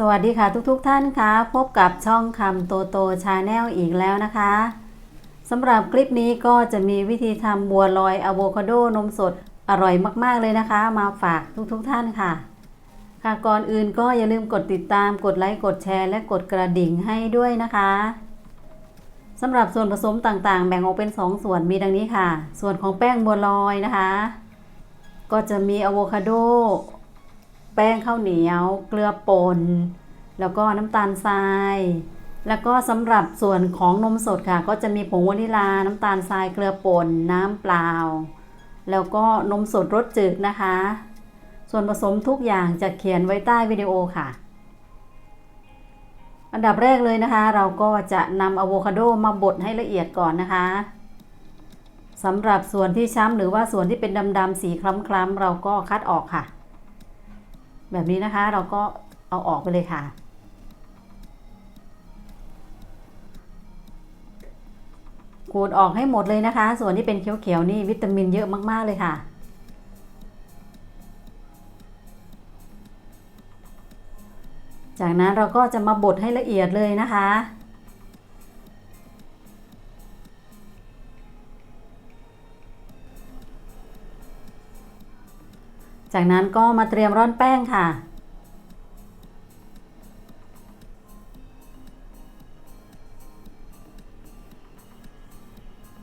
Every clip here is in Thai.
สวัสดีค่ะทุกๆทท่านคะพบกับช่องคำโตโตชาแนลอีกแล้วนะคะสำหรับคลิปนี้ก็จะมีวิธีทำบัวลอยอะโวคาโดนมสดอร่อยมากๆเลยนะคะ มาฝากทุกๆทท่านค่ะ ค่ะก่อนอื่นก็อย่าลืมกดติดตามกดไลค์กดแชร์ และกดกระดิ่งให้ด้วยนะคะสำหรับส่วนผสมต่างๆ แบ่งออกเป็น 2 ส่วนมีดังนี้ค่ะ ส่วนของแป้งบัวลอยนะคะ ก็จะมีอะโวคาโด แป้งข้าวเหนียว เกลือป่นแล้วก็น้ำตาลทราย แล้วก็สำหรับส่วนของนมสดค่ะ ก็จะมีผงวานิลา น้ำตาลทราย เกลือป่น น้ำเปล่า แล้วก็นมสดรสจืดนะคะ ส่วนผสมทุกอย่างจะเขียนไว้ใต้วิดีโอค่ะ อันดับแรกเลยนะคะ เราก็จะนำอะโวคาโดมาบดให้ละเอียดก่อนนะคะสำหรับส่วนที่ช้ำหรือว่าส่วนที่เป็นดำๆสีคล้ำๆเราก็คัดออกค่ะ แบบนี้นะคะเราก็เอาออกไปเลยค่ะ ขูดออกให้หมดเลยนะคะ ส่วนที่เป็นเขียวๆนี่วิตามินเยอะมากๆเลยค่ะ จากนั้นเราก็จะมาบดให้ละเอียดเลยนะคะ จากนั้นก็มาเตรียมร่อนแป้งค่ะ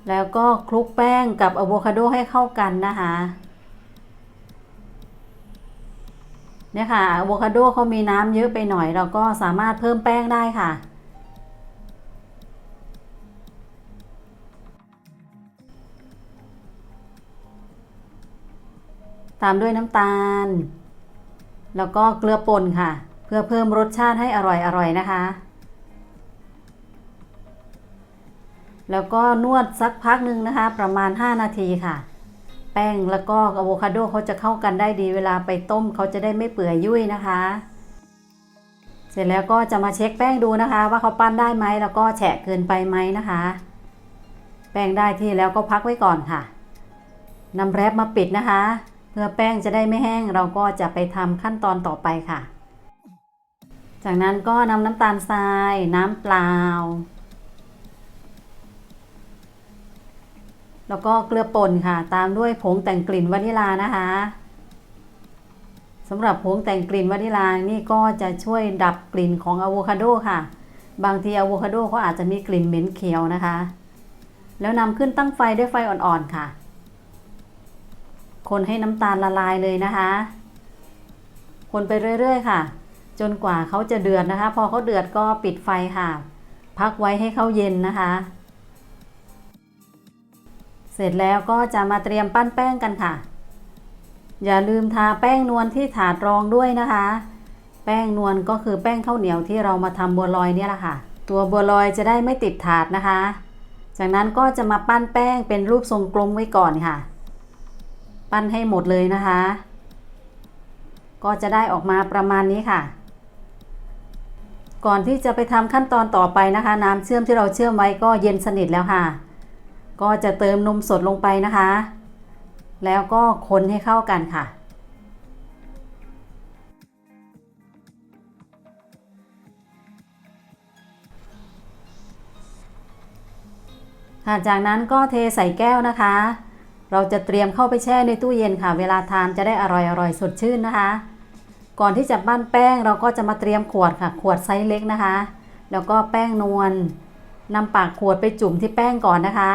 แล้วก็คลุกแป้งกับอะโวคาโดให้เข้ากันนะคะเนี่ยค่ะอะโวคาโดเขามีน้ำเยอะไปหน่อย เราก็สามารถเพิ่มแป้งได้ค่ะ ตามด้วยน้ำตาล แล้วก็เกลือป่นค่ะ เพื่อเพิ่มรสชาติให้อร่อยๆนะคะ แล้วก็นวดสักพักหนึ่งนะคะ ประมาณ 5 นาทีค่ะ แป้งแล้วก็อะโวคาโดเขาจะเข้ากันได้ดีเวลาไปต้มเขาจะได้ไม่เปื่อยยุ่ยนะคะ เสร็จแล้วก็จะมาเช็คแป้งดูนะคะ ว่าเขาปั้นได้ไหมแล้วก็แฉะเกินไปไหมนะคะ แป้งได้ที่แล้วก็พักไว้ก่อนค่ะนำแรปมาปิดนะคะ เพื่อแป้งจะได้ไม่แห้งเราก็จะไปทำขั้นตอนต่อไปค่ะ จากนั้นก็นำน้ำตาลทราย น้ำเปล่า แล้วก็เกลือป่นค่ะ ตามด้วยผงแต่งกลิ่นวานิลานะคะสำหรับผงแต่งกลิ่นวานิลานี่ก็จะช่วยดับกลิ่นของอะโวคาโดค่ะ บางทีอะโวคาโดเขาอาจจะมีกลิ่นเหม็นเขียวนะคะ แล้วนำขึ้นตั้งไฟด้วยไฟอ่อนๆค่ะ คนให้น้ำตาลละลายเลยนะคะ คนไปเรื่อย ๆ ค่ะ จนกว่าเขาจะเดือดนะคะ พอเขาเดือดก็ปิดไฟค่ะ พักไว้ให้เขาเย็นนะคะ เสร็จแล้วก็จะมาเตรียมปั้นแป้งกันค่ะ อย่าลืมทาแป้งนวลที่ถาดรองด้วยนะคะ แป้งนวลก็คือแป้งข้าวเหนียวที่เรามาทำบัวลอยเนี่ยแหละค่ะ ตัวบัวลอยจะได้ไม่ติดถาดนะคะ จากนั้นก็จะมาปั้นแป้งเป็นรูปทรงกลมไว้ก่อนค่ะ ปั้นให้หมดเลยนะคะ ก็จะได้ออกมาประมาณนี้ค่ะ ก่อนที่จะไปทำขั้นตอนต่อไปนะคะ น้ำเชื่อมที่เราเชื่อมไว้ก็เย็นสนิทแล้วค่ะ ก็จะเติมนมสดลงไปนะคะ แล้วก็คนให้เข้ากันค่ะค่ะจากนั้นก็เทใส่แก้วนะคะ เราจะเตรียมเข้าไปแช่ในตู้เย็นค่ะ เวลาทานจะได้อร่อยอร่อยสดชื่นนะคะ ก่อนที่จะปั้นแป้งเราก็จะมาเตรียมขวดค่ะ ขวดไซส์เล็กนะคะ แล้วก็แป้งนวลนำปากขวดไปจุ่มที่แป้งก่อนนะคะ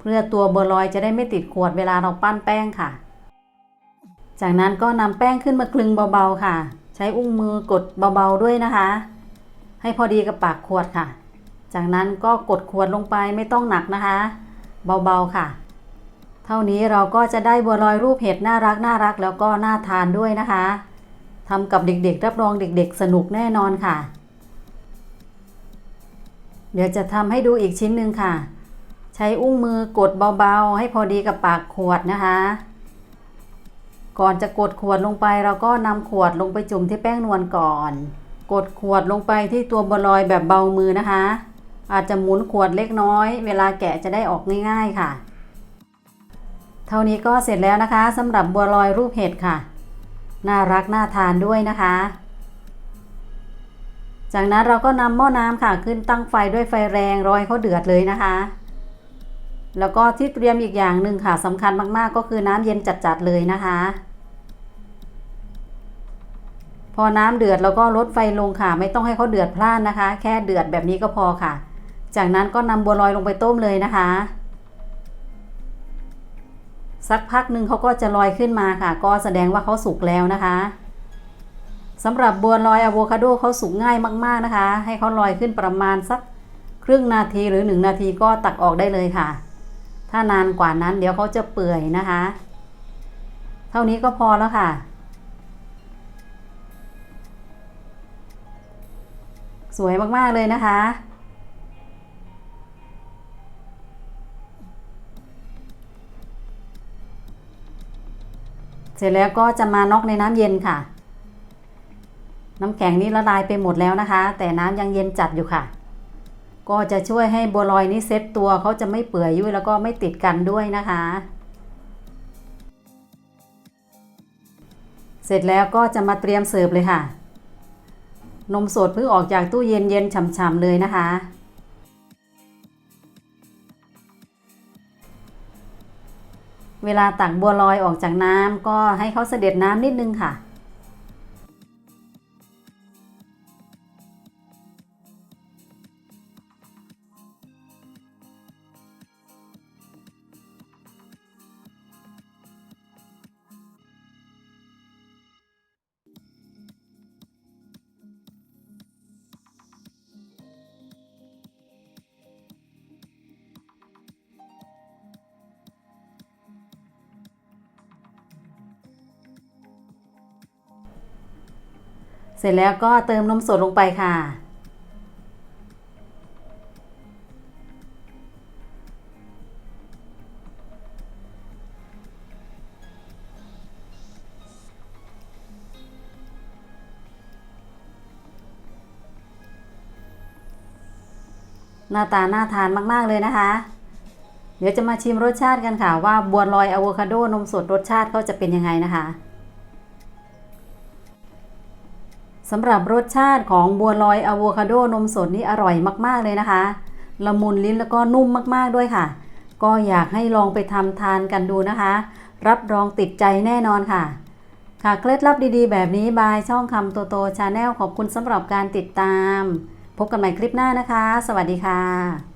เพื่อตัวบัวลอยจะได้ไม่ติดขวดเวลาเราปั้นแป้งค่ะ จากนั้นก็นำแป้งขึ้นมาคลึงเบาๆค่ะ ใช้อุ้งมือกดเบาๆด้วยนะคะ ให้พอดีกับปากขวดค่ะ จากนั้นก็กดขวดลงไปไม่ต้องหนักนะคะ เบาๆค่ะ เท่านี้เราก็จะได้บัวลอยรูปเห็ดน่ารักน่ารักแล้วก็น่าทานด้วยนะคะทำกับเด็กๆ รับรองเด็ก ๆ สนุกแน่นอนค่ะ เดี๋ยวจะทำให้ดูอีกชิ้นหนึ่งค่ะ ใช้อุ้งมือกดเบาๆ ให้พอดีกับปากขวดนะคะ ก่อนจะกดขวดลงไปเราก็นำขวดลงไปจุ่มที่แป้งนวลก่อน กดขวดลงไปที่ตัวบัวลอยแบบเบามือนะคะ อาจจะหมุนขวดเล็กน้อย เวลาแกะจะได้ออกง่าย ๆค่ะ ท่านี้ก็เสร็จแล้วนะคะสำหรับบัวลอยรูปเห็ดค่ะ น่ารักน่าทานด้วยนะคะ จากนั้นเราก็นำหม้อน้ำค่ะขึ้นตั้งไฟด้วยไฟแรงรอให้เขาเดือดเลยนะคะ แล้วก็ที่เตรียมอีกอย่างหนึ่งค่ะสำคัญมากๆก็คือน้ำเย็นจัดๆเลยนะคะ พอน้ำเดือดเราก็ลดไฟลงค่ะ ไม่ต้องให้เขาเดือดพล่านนะคะ แค่เดือดแบบนี้ก็พอค่ะ จากนั้นก็นำบัวลอยลงไปต้มเลยนะคะ สักพักหนึ่งเขาก็จะลอยขึ้นมาค่ะ ก็แสดงว่าเขาสุกแล้วนะคะสำหรับบัวลอยอะโวคาโดเขาสุกง่ายมาก ๆนะคะ ให้เขาลอยขึ้นประมาณสักครึ่งนาทีหรือหนึ่งนาทีก็ตักออกได้เลยค่ะ ถ้านานกว่านั้นเดี๋ยวเขาจะเปื่อยนะคะ เท่านี้ก็พอแล้วค่ะ สวยมาก ๆ เลยนะคะ ร็จแล้วก็จะมาน็อกในน้ำเย็นค่ะ น้ำแข็งนี้ละลายไปหมดแล้วนะคะ แต่น้ำยังเย็นจัดอยู่ค่ะ ก็จะช่วยให้บัวลอยนี้เซ็ตตัวเขาจะไม่เปื่อยยุ่ยแล้วก็ไม่ติดกันด้วยนะคะ เสร็จแล้วก็จะมาเตรียมเสิร์ฟเลยค่ะ นมสดเพิ่งออกจากตู้เย็นเย็นฉ่ำๆเลยนะคะ เวลาตักบัวลอยออกจากน้ำก็ให้เขาเสด็จน้ำนิดนึงค่ะ เสร็จแล้วก็เติมนมสดลงไปค่ะ หน้าตาน่าทานมาก ๆ เลยนะคะ เดี๋ยวจะมาชิมรสชาติกันค่ะว่าบัวลอยอะโวคาโดนมสดรสชาติเขาจะเป็นยังไงนะคะ สำหรับรสชาติของบัวลอยอะโวคาโดนมสดนี่อร่อยมากๆเลยนะคะ ละมุนลิ้นแล้วก็นุ่มมากๆด้วยค่ะ ก็อยากให้ลองไปทำทานกันดูนะคะ รับรองติดใจแน่นอนค่ะ ค่ะเคล็ดลับดีๆ แบบนี้บายช่องคำโตโตชาแนลขอบคุณสำหรับการติดตาม พบกันใหม่คลิปหน้านะคะ สวัสดีค่ะ